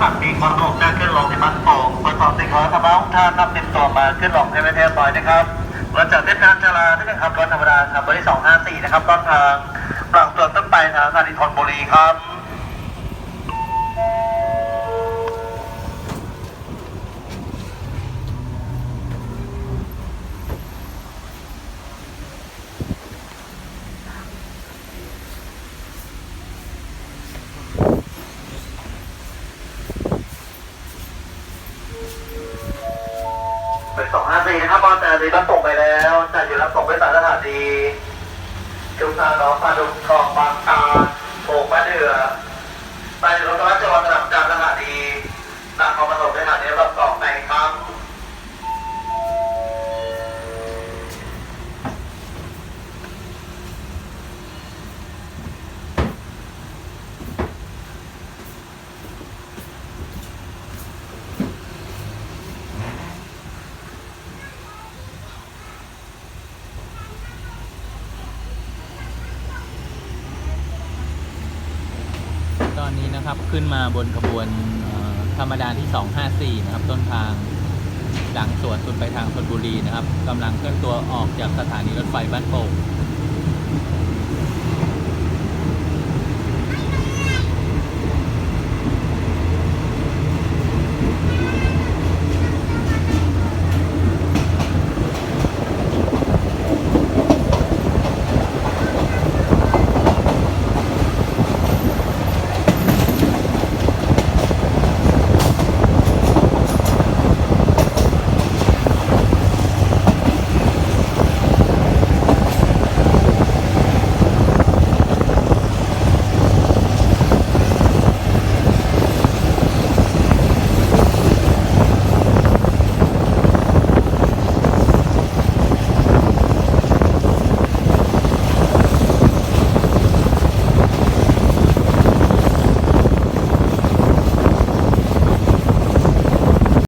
แบบมีความสงบจะขึ้นลงที่บ้านโป่งคนสอบสิ่งของธรรมะทุกท่านนำเต็มตัวมาขึ้นลงให้ไม่เรียบร้อยนะครับรถจากเส้นทางจราที่ขับรถธรรมดาครับวันที่254 นะครับต้นทางปรับตัวต้นไปทางสถานีธนบุรีครับ สองห้าสี่นะครับบอลแต่ดีรับส่งไปแล้วแต่อยู่รับส่งไปสารสถานีจุฬาล้อมปาดุกทองบางตาโป่มาเดือไปรถรับจังหวัดตรังจากสถานีนำความประสบในสถานีรับสองในครับ อนนี้นะครับขึ้นมาบนขบวนธรรมดาที่ 254 นะครับ ต้นทางหลังสวนสุดไปทางชนบุรีนะครับกำลังเคลื่อนตัวออกจากสถานีรถไฟบ้านโป่ง